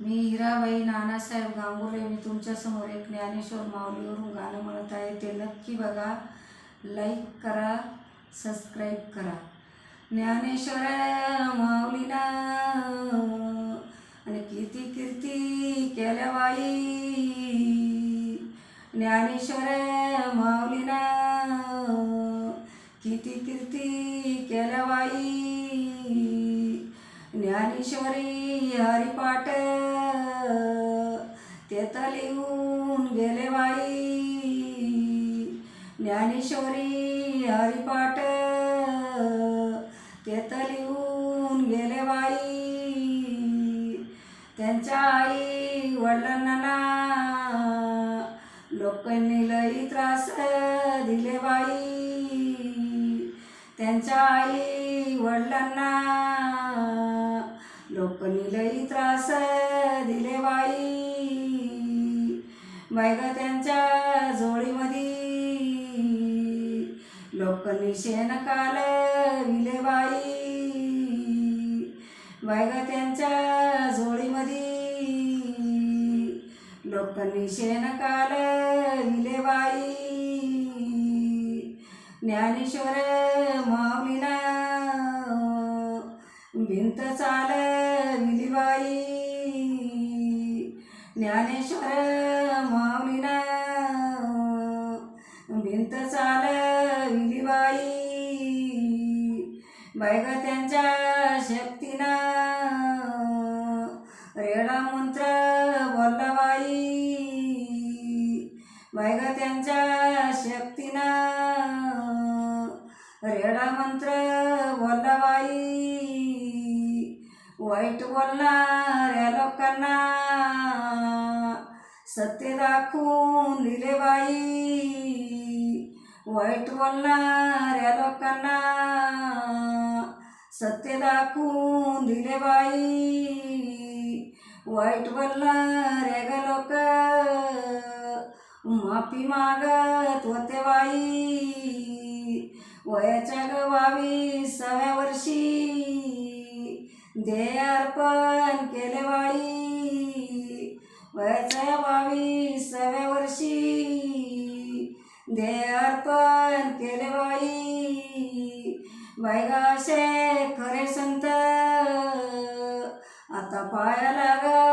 मी हिराबाई नानासाहेब गांगुर्डे मी तुमच्यासमोर एक ज्ञानेश्वर माऊलीवरून गाणं म्हणत आहे. ते नक्की बघा. लाईक करा सबस्क्राईब करा. ज्ञानेश्वर माऊलीना आणि किती कीर्ती केल्या बाई. ज्ञानेश्वर माऊलीना किती कीर्ती केल्या बाई. ज्ञानेश्वरी हरिपाठ. तेथ लिहून गेले बाई. ज्ञानेश्वरी हरिपाठ. तेथ लिहून गेले बाई. त्यांच्या आई वडिलांना लोकांनी लई त्रास दिले बाई. त्यांच्या आई वडिलांना लई त्रास दिले बाई. वैग त्यांच्या जोडीमध्ये लोक निशेन काल विले बाई. वैग त्यांच्या जोडीमध्ये लोक निशेन काल विले बाई. ज्ञानेश्वर मामिना भिंत चाल विलीबाई ज्ञानेश्वर माऊलीना भिंत चाल विलीबाई बाई बायगा त्यांच्या शक्तीना रेडा मंत्र बोलला बाई त्यांच्या शक्तीना रेडा मंत्र बोलला वाईट बोलणाऱ्या लोकांना सत्य दाखवून दिले बाई. वाईट बोलणाऱ्या लोकांना सत्य दाखवून दिले बाई. वाईट बोलणाऱ्या ग लोक माफी मागत होते बाई. वयाच्या ग बावीसाव्या वर्षी अर्पण केले बाई वयाच्या बावीसाव्या वर्षी दे अर्पण केले बाई वैगाशे खरे संत आता पाया लाग.